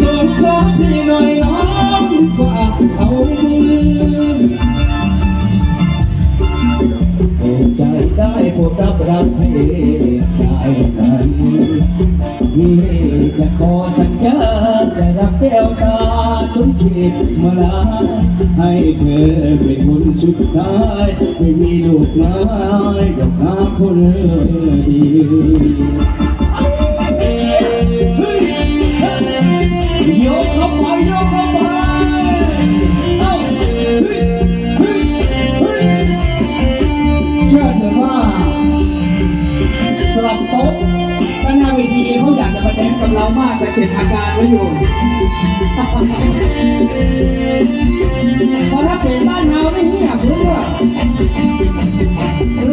ส่งรักพี่หน่อยน้องกว่าเอามือโปรดใจได้โปรดรับรักให้ได้กันพี่จะขอสัญญาจะรักแก้วตาจนขีดมาลาให้เธอเป็นคนสุดท้ายไม่มีลูกน้อยดอกน้ำคนเดียว โต๊ะด้านหน้าเวทีเขาอยากจะมาแดนกับเรามากแต่เก็บอาการไว้อยู่พอถ้าเป็นบ้านเราไม่เงียบรู้ว่า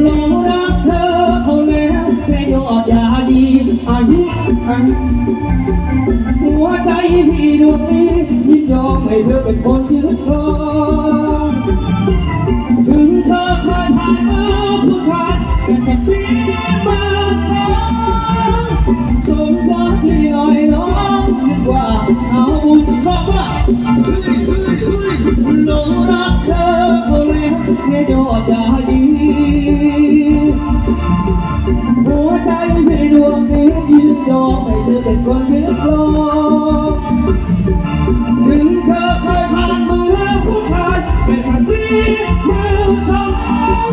ลงรักเธอเขาแล้วแม่ยอดยาดีอายุอันหัวใจพี่ดวงนี้ยินยอมให้เธอเป็นคนยึดครองถึงเธอเคยผ่านมือผู้ชายแต่สัก หลงรักเธอคนแรกในยอดาดีหัวใจไม่ดวงนี้ยิยอมให้เธอเป็นคนเดียวถึงเธอเคยผ่านมือผู้ชายเป็นสัตว์เลี้มสอง